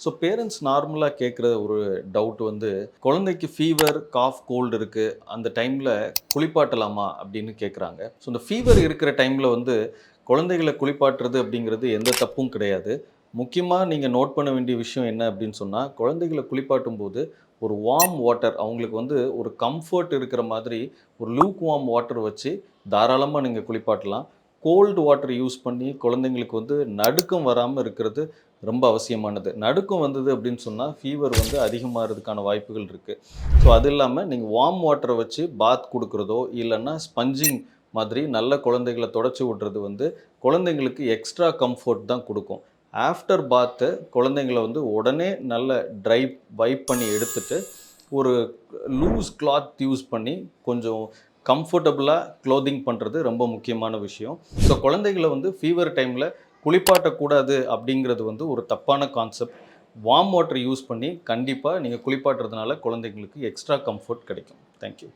So parents நார்மலாக கேட்குற ஒரு டவுட் வந்து குழந்தைக்கு ஃபீவர் காஃப் கோல்டு இருக்குது அந்த டைமில் குளிப்பாட்டலாமா அப்படின்னு கேட்குறாங்க ஸோ இந்த ஃபீவர் இருக்கிற டைமில் வந்து குழந்தைகளை குளிப்பாட்டுறது அப்படிங்கிறது எந்த தப்பும் கிடையாது. முக்கியமாக நீங்கள் நோட் பண்ண வேண்டிய விஷயம் என்ன அப்படின்னு சொன்னால் குழந்தைகளை குளிப்பாட்டும் போது ஒரு வார்ம் வாட்டர் அவங்களுக்கு வந்து ஒரு கம்ஃபர்ட் இருக்கிற மாதிரி ஒரு லூக் வார்ம் வாட்டர் வச்சு தாராளமாக நீங்கள் குளிப்பாட்டலாம். கோல்டு வாட்டர் யூஸ் பண்ணி குழந்தைங்களுக்கு வந்து நடுக்கம் வராமல் இருக்கிறது ரொம்ப அவசியமானது. நடுக்கம் வந்தது அப்படின்னு சொன்னால் ஃபீவர் வந்து அதிகமாகிறதுக்கான வாய்ப்புகள் இருக்குது ஸோ அது இல்லாமல் நீங்கள் வார்ம் வாட்டரை வச்சு பாத் கொடுக்குறதோ இல்லைன்னா ஸ்பஞ்சிங் மாதிரி நல்ல குழந்தைகளை தொடச்சி விடுறது வந்து குழந்தைங்களுக்கு எக்ஸ்ட்ரா கம்ஃபர்ட் தான் கொடுக்கும். ஆஃப்டர் பாத்து குழந்தைங்கள வந்து உடனே நல்ல ட்ரை வைப் பண்ணி எடுத்துட்டு ஒரு லூஸ் கிளாத் யூஸ் பண்ணி கொஞ்சம் கம்ஃபர்டபுளாக க்ளோதிங் பண்ணுறது ரொம்ப முக்கியமான விஷயம். ஸோ குழந்தைகளை வந்து ஃபீவர் டைமில் குளிப்பாட்டக்கூடாது அப்படிங்கிறது வந்து ஒரு தப்பான கான்செப்ட் வார்ம் வாட்டர் யூஸ் பண்ணி கண்டிப்பாக நீங்கள் குளிப்பாட்டுறதுனால குழந்தைங்களுக்கு எக்ஸ்ட்ரா கம்ஃபர்ட் கிடைக்கும். தேங்க்யூ